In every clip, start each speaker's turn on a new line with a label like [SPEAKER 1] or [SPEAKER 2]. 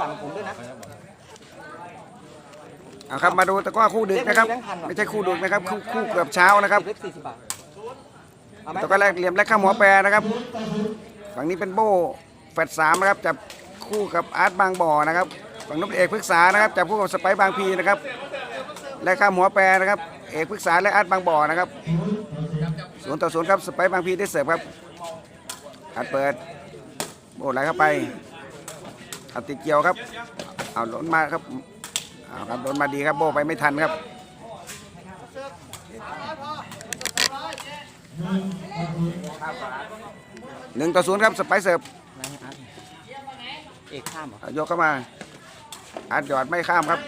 [SPEAKER 1] สั่งผมด้วยนะ
[SPEAKER 2] เอาครับมาดูตะกร้อคู่ดึกนะครับ ไม่ใช่คู่ดึกนะครับ คู่คู่เกือบเช้านะครับ
[SPEAKER 1] เล็กสี่สิบบาทเอาไหม
[SPEAKER 2] ตะกร้อแรกเหลี่ยมและข้ามหัวแปรนะครับ ฝั่งนี้เป็นโบแฟดสามนะครับจับคู่กับอาร์ตบางบ่อนะครับ ฝั่งนู้นเป็นเอกพฤกษานะครับจับคู่กับสไปซ์บางพีนะครับ และข้ามหัวแปรนะครับ เอกพฤกษาและอาร์ตบางบ่อนะครับศูนย์ต่อศูนย์ครับสไปซ์บางพีได้เสิร์ฟครับอัดเปิดโบไหลเข้าไป เอาติดเกี่ยวครับ เอาหล่นมาครับเอาครับหล่นมาดีครับโบไปไม่ทันครับหนึ่งต่อศูนย์ครับสไปซ์เสิร์ฟ
[SPEAKER 1] นายอาร์ตเอกข้ามเหรอ
[SPEAKER 2] เอายกเข้ามาอัดหยอดไม่ข้ามครับ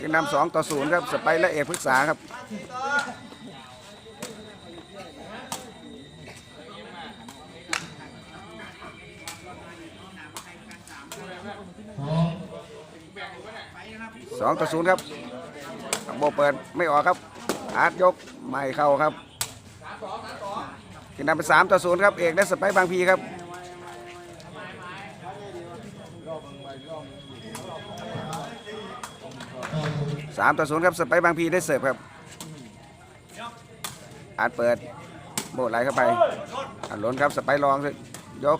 [SPEAKER 2] ยังนำสองต่อศูนย์ครับสไปซ์และเอกพฤกษาครับ สองต่อศูนย์ครับโบเปิดไม่ออกครับ อาร์ตยกไม่เข้าครับกินนำเป็นสามต่อศูนย์ครับ เอกและสไปบางพีครับสามต่อศูนย์ครับสไปบางพีได้เสิร์ฟครับ อาจเปิดโบดไหลเข้าไปอัดล้นครับสไปซ์ลองยก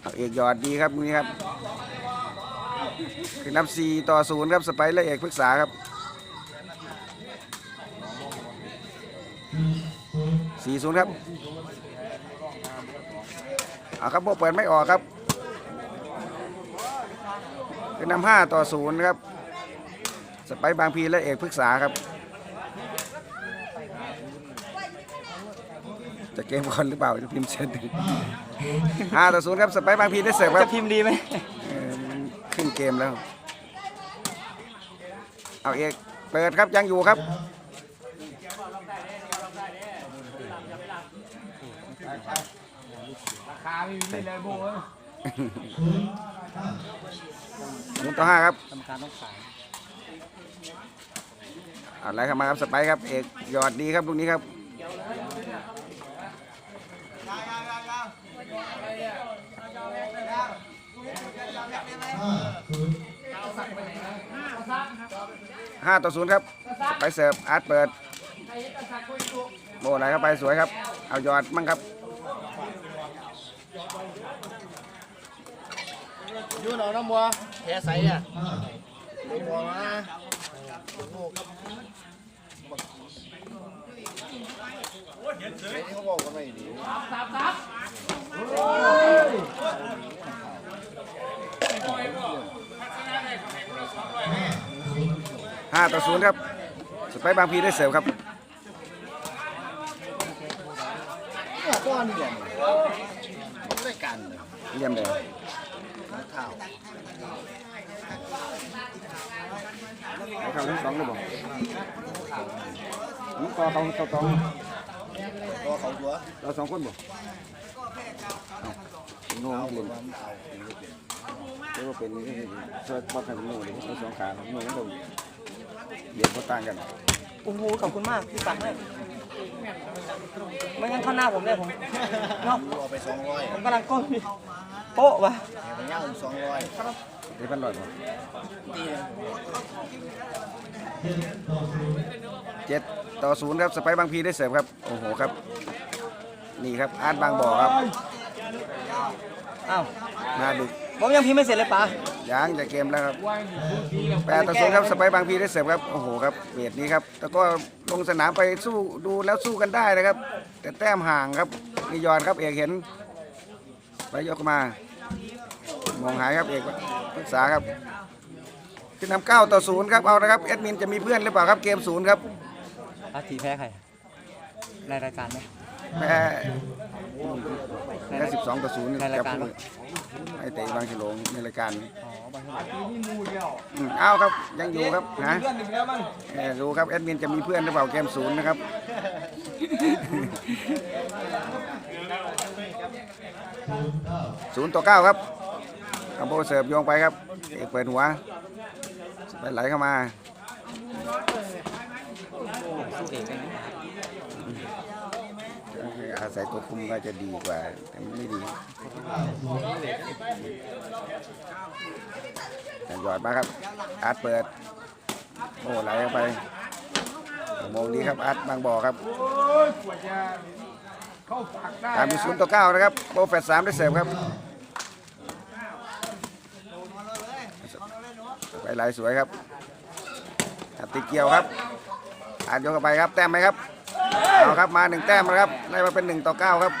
[SPEAKER 2] เอาเอกยอดดีครับนี่ครับ คือนับสี่ต่อศูนย์ครับสไปซ์และเอกพฤกษาครับสี่ศูนย์ครับเอาครับโบเปิดไม่ออกครับคือนำห้าต่อศูนย์ครับสไปซ์บางพีและเอกพฤกษาครับ จะเกมก่อนหรือเปล่าจะพิมพ์เสร็จห้าต่อศูนย์ครับสไปซ์บางพีได้เสิร์ฟค
[SPEAKER 1] จะ
[SPEAKER 2] รับ
[SPEAKER 1] พิมพ์ดีไหม
[SPEAKER 2] เกมแล้ว เอาเอกเปิดครับยังอยู่ครับหนึ่งต่อห้าครับ
[SPEAKER 1] กรรมการต้องขาย
[SPEAKER 2] อะไรครับมาครับสไปซ์ครับเอกหยอดดีครับลูกนี้ครับ ห้าต่อศูนย์ครับ ไปเสิร์ฟอาร์ตเปิดโบไหลเข้าไปสวยครับ เอายอดมั่งครับ
[SPEAKER 3] ยูนอน้ำวัวแพ้ใสอะน้ำวัวมาเห็นเขาบอกกันไม่ดี
[SPEAKER 2] ห้าต่อศูนครับสไปซ์บางพีได้เสิร์ฟครับ
[SPEAKER 3] เนี่ยก้อนเนี่ยได้กันเลย
[SPEAKER 2] เยี่ยมเลย
[SPEAKER 3] เท้า
[SPEAKER 2] เอเข้าทั้งสองเลยบอกน้องต่อต่อต่อต่อ
[SPEAKER 3] ตัวเขาตัว
[SPEAKER 2] เราสองคนบอกโง่เล่น
[SPEAKER 3] ความเป็นลูกเป็น
[SPEAKER 2] เรียกว่าเป็นช่วยป้องกันโง่เลยสองขาโง่ทั้งตัวเบี ยดเขาต่างกัน
[SPEAKER 1] โอ้โหขอบคุณมากที่สั่งให้ไม่งั้นเข้าหน้าผมเลยผมเนาะ
[SPEAKER 3] เอาไปสองร้อย
[SPEAKER 1] ผมกำลังก้มอยู่โป๊ะว่ะ
[SPEAKER 3] ไปย่างสองร้อย
[SPEAKER 2] ได้พันร้อยบ่
[SPEAKER 3] ตีเลย
[SPEAKER 2] เจ็ดต่อศูนย์ครับสไปซ์บางพีได้เสิร์ฟครับ โอ้โหครับ นี่ครับอาร์ตบางบ่อครับ
[SPEAKER 1] อ้าว
[SPEAKER 2] มาดึก
[SPEAKER 1] ผมยังพิมพ์ไม่เสร็จเลยป๋า
[SPEAKER 2] ยางจะเกมแล้วครับแปดต่อศูนย์ครับสไปซ์บางพีได้เสิร์ฟครับโอ้โหครับเวทนี้ครับแล้วก็ลงสนามไปสู้ดูแล้วสู้กันได้นะครับ แต่แต้มห่างครับนี่ยอนครับเอกเห็นไปยกมามองหายครับเอกปรึกษาครับขึ้นนำเก้าต่อศูนย์ครับเอาละครับแอดมินจะมีเพื่อนหรือเปล่าครับเกมศูนย์ครับ
[SPEAKER 1] อาทีแพ้ใครในรายการไหม
[SPEAKER 2] แพ้ แพ้สิบสองต่อศูนย์
[SPEAKER 1] ในรายการปะ
[SPEAKER 2] ไอเตะบางฉลงในรายการ
[SPEAKER 1] อ๋อบางที
[SPEAKER 2] อืมเอาครับยังอยู่ครับนะเออดูครับแอดมินจะมีเพื่อนหรือเปล่าเกมศูนย์นะครับ ศูนย์ต่อเก้าครับคัมโบเสิร์ฟโยงไปครับเอกเปิดหัวไปไหลเข้ามา
[SPEAKER 1] สู้เอกเลยนะ
[SPEAKER 2] อาศัยตัวคุมก็จะดีกว่า แต่มันไม่ดีหยอดมาครับอาร์ตเปิดโอ้ไหลเข้าไปมงดีครับอาร์ตบางบ่อครับตามมีศูนย์ต่อเก้านะครับโปรแฟตสามได้เสิร์ฟครับไปไหลสวยครับตติเกี่ยวครับอาร์ตยกเข้าไปครับ แต้มไหมครับ เอาครับมาหนึ่งแต้มนะครับไล่มาเป็นหนึ่งต่อเก้าครับ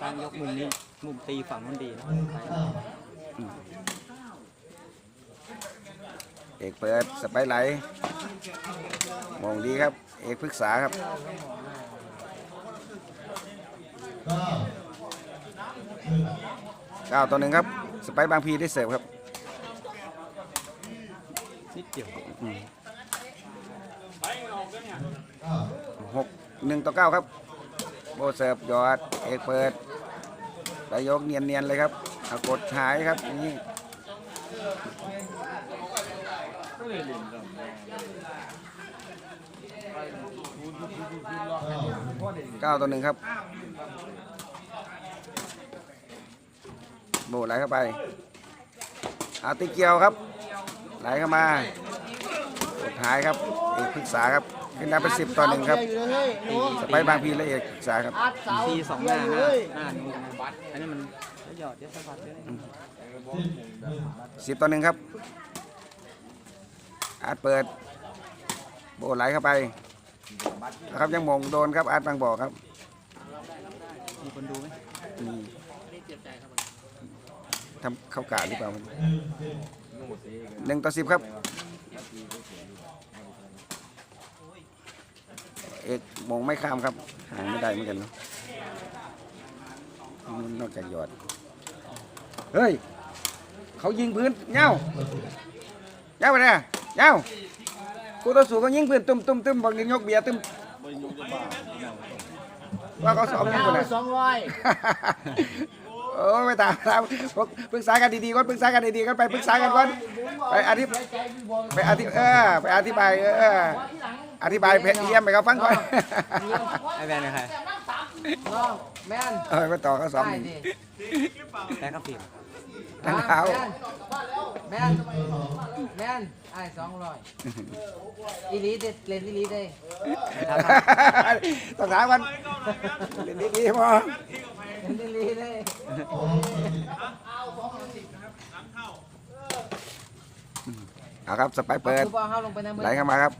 [SPEAKER 1] การยกมุมนี้มุมตีฝั่งนู้นดีนะ
[SPEAKER 2] เอกเปิดสไปร์ไหลมองดีครับ เอกพฤกษาครับเก้าต่อหนึ่งครับ สไปร์บางพีได้เสิร์ฟครับ
[SPEAKER 1] นิดเดียว
[SPEAKER 2] หกหนึ่งต่อเก้าครับ โบเสิร์ฟยอดเอกเปิดไหลยกเนียนๆเลยครับเอากดหายครับอย่างนี่เก้าต่อหนึ่งครับ โบไหลเข้าไปอาติเกียวครับ ไหลเข้ามาสุดท้ายครับเอกพฤกษาครับขึ้นนำเป็นสิบต่อหนึ่งครับสไปร์บางพีและเอกพฤกษาครับ
[SPEAKER 3] ซีส
[SPEAKER 1] องหน้าหน้าหน้าอันนี้มันยวหยอดเยวสะบัดเดี๋ยวนี่
[SPEAKER 2] สิบต่อหนึ่งครับอาร์ตเปิด โบไหลเข้าไปนะครับยังมงโดนครับอาร์ตบางบ่อครับ
[SPEAKER 1] มีคนดูไหม
[SPEAKER 2] ทำเข้ากาหรือเปล่า หนึ่งต่อสิบครับเอกมงไม่ข้ามครับห่างไม่ได้เหมือนกันเนอะนอกจากหยอด เฮ้ย เขายิงพื้นเงาเงาไปเนี่ยเงากูต่อสู้เขายิงพื้นตุ้มตุ้มตุ้มบางทียกเบียร์ตุ้มว่าเขาสอบยิง
[SPEAKER 3] เอา
[SPEAKER 2] คนน่ะ
[SPEAKER 3] สองร้อย
[SPEAKER 2] โอ้ยไม่ตามตามปรึกษากันดีๆก่อนปรึกษากันดีๆก่อนไปปรึกษากันก่อนไปอธิบไปอธิเออไปอธิบายเอออธิบายเพจเยี่ยมไปเขาฟังก่อน
[SPEAKER 1] ไอ้แบนเป็นใคร
[SPEAKER 3] น้องแม่น
[SPEAKER 2] เออไปต่อเขาสอง
[SPEAKER 3] ได้
[SPEAKER 2] หนึ่ง
[SPEAKER 3] ดิ
[SPEAKER 1] แพ้กับผิด
[SPEAKER 2] ทางเท้า
[SPEAKER 3] แม่นแม่นไอ้สองร้อยอีหลีเด็ดเล่นอีหลีได้
[SPEAKER 2] ต้องถามกันเล่นดีๆพอ
[SPEAKER 3] เล่ นอีหลีได้
[SPEAKER 2] เอาครับสไปร์เปิด
[SPEAKER 3] คือบ่เอาลงไปในมือ
[SPEAKER 2] ไหลเข้ามาครับ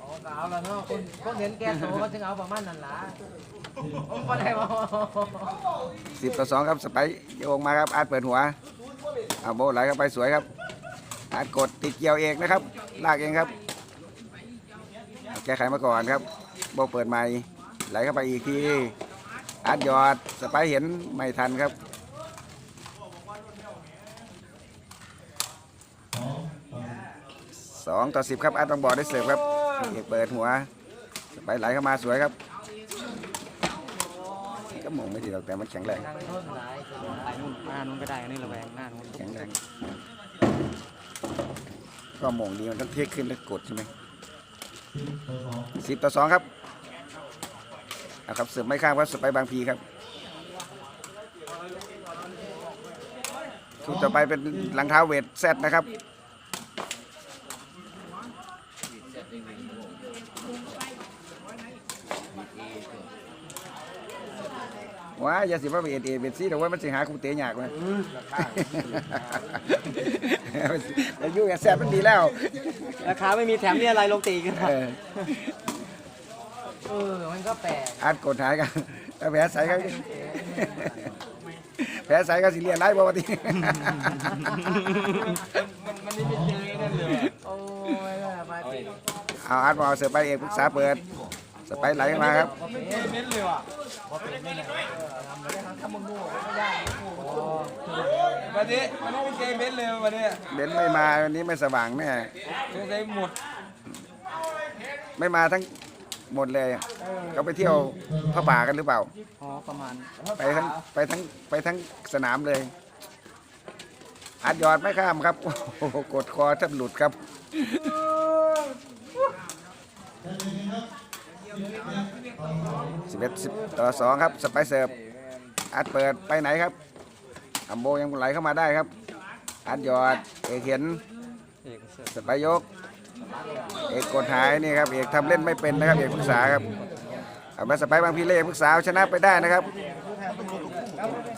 [SPEAKER 3] โอ้ก็เอาแล้วเนาะคนคนเห็นแก่โตก็ถึงเอาประมาณนั้นล่ะโอ้บ่ได้บ่
[SPEAKER 2] สิบต่อสองครับสไปร์โยงมาครับอาร์ตเปิดหัวเอาโบไหลเข้าไปสวยครับอาร์ตกดติดเกี่ยวเอกนะครับ ลากเองครับเอาแก้ไขมาก่อนครับ โบเปิดใหม่ ไหลเข้าไปอีกทีอาร์ตหยอดสไปร์เห็นไม่ทันครับสองต่อสิบครับอาร์ตบางบ่อได้เสิร์ฟครับเอกเปิดหัวสไปร์ไหลเข้ามาสวยครับก็มองไม่ดีหรอกแต่มันแข็งแรง
[SPEAKER 3] นั่งทนหลาย
[SPEAKER 1] ไปนู่นหน้านู้นก็ได้อันนี้ระแวงหน้านู้น
[SPEAKER 2] แข็งแรงก็มองดีมันต้องเทคขึ้นแล้วกดใช่ไหมสิบต่อสองครับ เอาครับเสิร์ฟไม่ข้ามครับสไปร์บางพีครับชุดต่อไปเป็นหลังเท้าเวทแซดนะครับว้ายอย่าสิว่าเอ็ดเอเบ็ดซี่แต่ว่ามันสิหาครูเตะยากไหมอายุกับแซบมันดีแล้ว
[SPEAKER 1] ราคาไม่มีแถมนี่อะไรลงตีกัน
[SPEAKER 2] เออ
[SPEAKER 3] เออ มันก็แปลก
[SPEAKER 2] อาร์ตกดหายกันถ้าแผลใสก็แผลใสก็สิเรียนไล่ปกติ
[SPEAKER 3] โอ้ยน่ามาติ
[SPEAKER 2] เอาอาร์ตบอลเสือไปเอกปรึกษาเปิดสไปร์ไหลมาครับ
[SPEAKER 4] วันนี้มันไม่เจเบนเลยวันนี้
[SPEAKER 2] เบนซ์ไม่มาวันนี้ไม่สว่างแน่
[SPEAKER 4] สงสัยหมด
[SPEAKER 2] ไม่มาทั้ง หมดเลยเขาไปเที่ยวพระป่ากันหรือเปล่า
[SPEAKER 1] อ๋อประมาณ
[SPEAKER 2] ไปทั้งไปทั้งไปทั้งสนามเลย อัดยอดไม่ข้ามครับ โอ้โหกดคอแทบหลุดครับ11 10ต่อ2ครับ สไปเสิร์ฟอาร์ตเปิดไปไหนครับอัมโบยังไหลเข้ามาได้ครับอาร์ตหยอดเอกเห็น
[SPEAKER 1] เอกเสิร์ฟ
[SPEAKER 2] สไปยก เอกกดหายนี่ครับเอกทำเล่นไม่เป็นนะครับเอกปรึกษาครับเอาไปสไปบางพีเล่ปรึกษาเอาชนะไปได้นะครับ